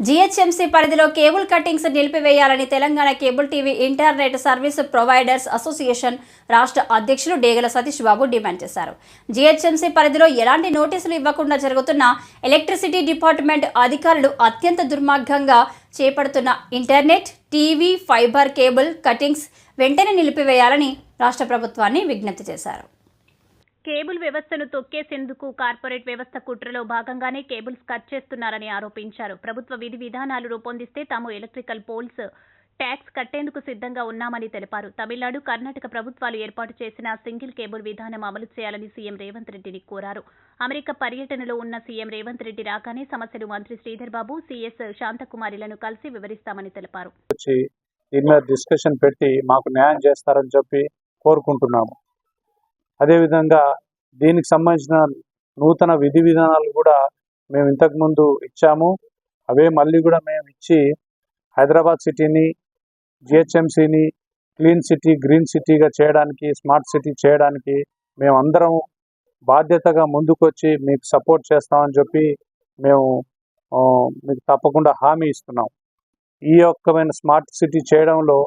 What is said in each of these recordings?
GHMC పరిధిలో cable cuttings నిలిపివేయాలని Telangana cable TV internet service providers association రాష్ట్ర అధ్యక్షులు Degala Satish Babu demand చేశారు. జీహెచ్ఎంసీ పరిధిలో ఎలాంటి నోటీసులు ఇవ్వకుండా జరుగుతున్న ఎలక్ట్రిసిటీ డిపార్ట్మెంట్ అధికారులు అత్యంత దుర్మార్గంగా చేపడుతున్న internet TV fibre cable cuttings వెంటనే నిలిపివేయాలని రాష్ట్ర ప్రభుత్వాన్ని విజ్ఞప్తి చేశారు. కేబుల్ వ్యవస్థను తొక్కేసేందుకు కార్పొరేట్ వ్యవస్థ కుట్రలో భాగంగానే కేబుల్స్ కట్ చేస్తున్నారని ఆరోపించారు. ప్రభుత్వ విధి విధానాలు రూపొందిస్తే తాము ఎలక్ట్రికల్ పోల్స్ ట్యాక్స్ కట్టేందుకు సిద్ధంగా ఉన్నామని తెలిపారు. తమిళనాడు కర్ణాటక ప్రభుత్వాలు ఏర్పాటు చేసిన సింగిల్ కేబుల్ విధానం అమలు చేయాలని సీఎం రేవంత్ రెడ్డిని కోరారు. అమెరికా పర్యటనలో ఉన్న సీఎం రేవంత్ రెడ్డి రాగానే సమస్యలు మంత్రి శ్రీధర్ బాబు సీఎస్ శాంతకుమారిలను కలిసి వివరిస్తామని తెలిపారు. దీని మీద డిస్కషన్ పెట్టి మాకు న్యాయం చేస్తారని చెప్పి కోరుకుంటున్నాము. అదేవిధంగా దీనికి సంబంధించిన నూతన విధి విధానాలు కూడా మేము ఇంతకుముందు ఇచ్చాము. అవే మళ్ళీ కూడా మేము ఇచ్చి హైదరాబాద్ సిటీని జిహెచ్ఎంసీని క్లీన్ సిటీ గ్రీన్ సిటీగా చేయడానికి స్మార్ట్ సిటీ చేయడానికి మేమందరం బాధ్యతగా ముందుకొచ్చి మీకు సపోర్ట్ చేస్తామని చెప్పి మేము మీకు తప్పకుండా హామీ ఇస్తున్నాం. ఈ యొక్కమైన స్మార్ట్ సిటీ చేయడంలో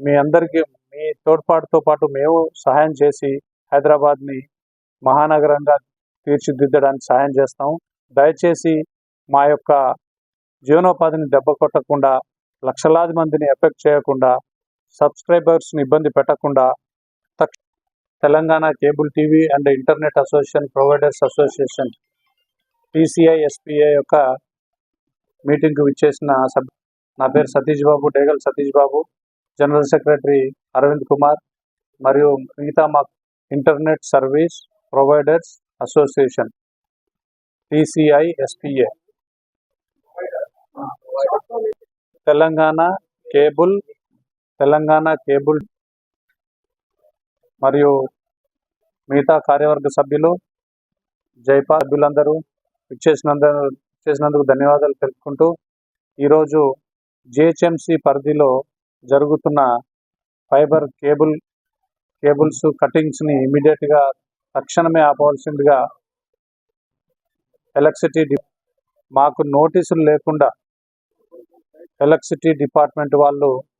మీ అందరికీ మీ తోడ్పాటుతో పాటు మేము సహాయం చేసి హైదరాబాద్ని మహానగరంగా తీర్చిదిద్దడానికి సహాయం చేస్తాం. దయచేసి మా యొక్క జీవనోపాధిని దెబ్బ కొట్టకుండా లక్షలాది మందిని ఎఫెక్ట్ చేయకుండా సబ్స్క్రైబర్స్ని ఇబ్బంది పెట్టకుండా Telangana cable TV and internet association providers association TCI SPI యొక్క మీటింగ్కి విచ్చేసిన సభ్ నా పేరు సతీష్ బాబు డేగల్ సతీష్ బాబు జనరల్ సెక్రటరీ అరవింద్ కుమార్ మరియు మిగతా మా internet service providers association TCISPA Telangana cable Telangana cable మరియు మిగతా కార్యవర్గ సభ్యులు జైపా సభ్యులందరూ ఇచ్చేసినందు ఇచ్చేసినందుకు ధన్యవాదాలు తెలుపుకుంటూ ఈరోజు జిహెచ్ఎంసి పరిధిలో జరుగుతున్న ఫైబర్ కేబుల్ కేబుల్స్ కటింగ్స్ని ఇమీడియట్గా తక్షణమే ఆపవలసిందిగా ఎలక్ట్రిసిటీ డి మాకు నోటీసులు లేకుండా ఎలక్ట్రిసిటీ డిపార్ట్మెంట్ వాళ్ళు